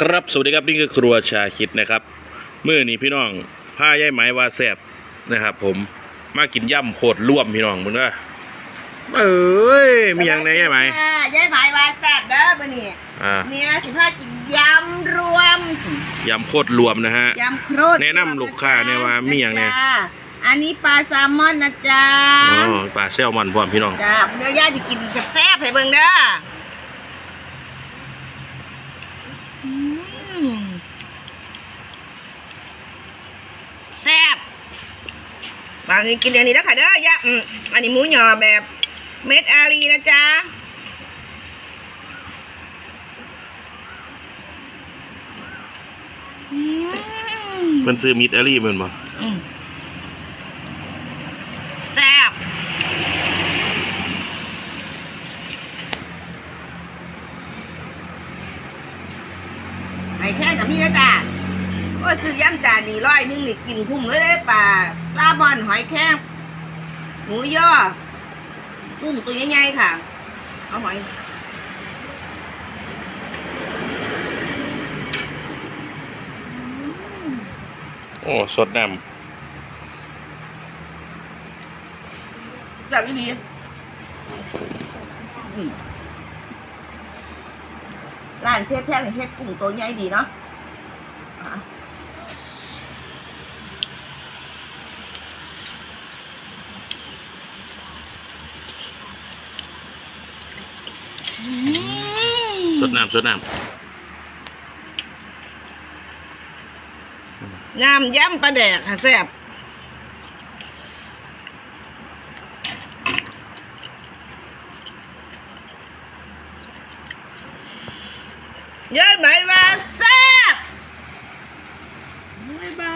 ครับสวัสดีครับนี่คือครัวชาคิดนะครับมื่อนี้พี่น้องผ้าย่ายไหมว่าแซบนะครับ ผมมากินย่ำโคตรร่วมพี่น้องมึงก็เอ้ยมีอย่างไหนย่ายไหมค่ะยายไหมว่าแซ่บเด้อมื้อนี้อ่าเมียสิพากินยำรวมยำโคตรรวมนะฮะยำโครดแนะนำลูกค้าเนี่ยว่ามีอย่างเนี่ยจ้าอันนี้ปลาแซลมอนนะจ๊ะอ๋อปลาแซลมอนพร้อมพี่น้องจ้าเดี๋ยวยายจะกินแซ่บๆให้เบิ่งเด้ออืมแซ่ บบางทีกินอันนี้แล้วค่ะเด้อยะอืมอันนี้หมูหยอแบบเม็ดอารีนะจ๊ะอืมมันซื้อมิดอารี่มันบ่อืมแซ่บไอ้แค่กับพี่นะจ๊ะ ก็ซื้อย่ำจานนี่ร้อยหนึงนี่กินคุ้มเลยได้อป่าปลาบอนหอยแครงหมูย่อกุ้งตัวใหญ่ๆค่ะ เอาหอยโอ้สดน้จับดีอืมร้านเชฟแพงนี่เฮ็ดกุ้งตัวใหญ่ดีเนาะอะอืมำ สดน้ำสดน้น้ำยำปลาแดกค่ะแซ่บเย้ไหมว่าแซ่บบ๊ายบา